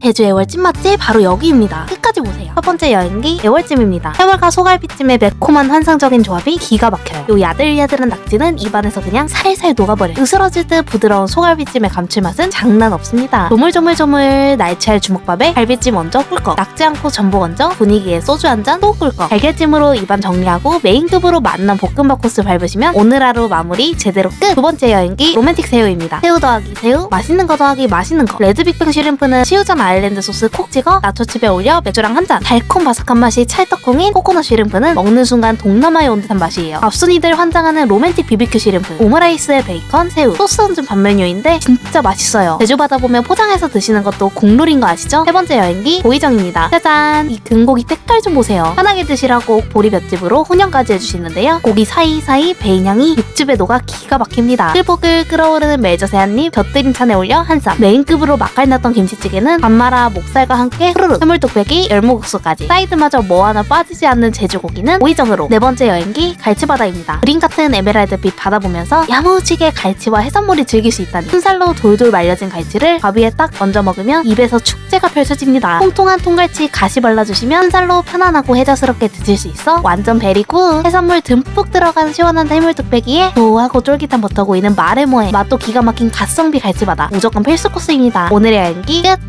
제주 애월찜 맛집 바로 여기입니다. 끝까지 보세요. 첫 번째 여행기 애월찜입니다. 해월과 소갈비찜의 매콤한 환상적인 조합이 기가 막혀요. 요 야들야들한 낙지는 입안에서 그냥 살살 녹아버려요. 으스러질 듯 부드러운 소갈비찜의 감칠맛은 장난 없습니다. 조물조물조물 날치알 주먹밥에 갈비찜 얹어 꿀꺽 낙지 않고 전복 얹어 분위기에 소주 한 잔 또 꿀꺽 달걀찜으로 입안 정리하고 메인급으로 만난 볶음밥 코스 밟으시면 오늘 하루 마무리 제대로 끝! 두 번째 여행기 로맨틱 새우입니다. 새우 더하기 새우, 맛있는 거 더하기 맛있는 거. 레드 빅뱅 슈림프는 시우전 아일랜드 소스 콕 찍어 나초칩에 올려 맥주랑 한 잔. 달콤 바삭한 맛이 찰떡콩인 코코넛 슈림프는 먹는 순간 동남아에 온 듯한 맛이에요. 앞순이들 환장하는 로맨틱 비비큐 슈림프. 오므라이스에 베이컨, 새우, 소스 얹은 밥 메뉴인데 진짜 맛있어요. 제주 바다 보면 포장해서 드시는 것도 국룰인 거 아시죠? 세 번째 여행기 보이정입니다. 짜잔! 이 등고기 색깔 좀 보세요. 편하게 드시라고 보리 볏짚으로 훈연까지 해주시는데요. 고기 사이사이 배인향이 육즙에 녹아 기가 막힙니다. 끌보글 끓어오르는 멜젓에 한 입, 곁들인 찬에 올려 한 쌈. 메인급으로 맛깔 났던 김치찌개는 밥말아 목살과 함께 후루룩. 해물뚝배기, 열무국수 까지. 사이드마저 뭐 하나 빠지지 않는 제주고기는 오이정으로. 네 번째 여행기 갈치바다입니다. 그림 같은 에메랄드빛 바다 보면서 야무지게 갈치와 해산물이 즐길 수 있다니. 순살로 돌돌 말려진 갈치를 밥 위에 딱 얹어 먹으면 입에서 축제가 펼쳐집니다. 통통한 통갈치 가시 발라주시면 순살로 편안하고 해자스럽게 드실 수 있어 완전 베리굿. 해산물 듬뿍 들어간 시원한 해물뚝배기에 고하고 쫄깃한 버터구이는 뭐해. 맛도 기가 막힌 가성비 갈치바다. 무조건 필수 코스입니다. 오늘의 여행기 끝!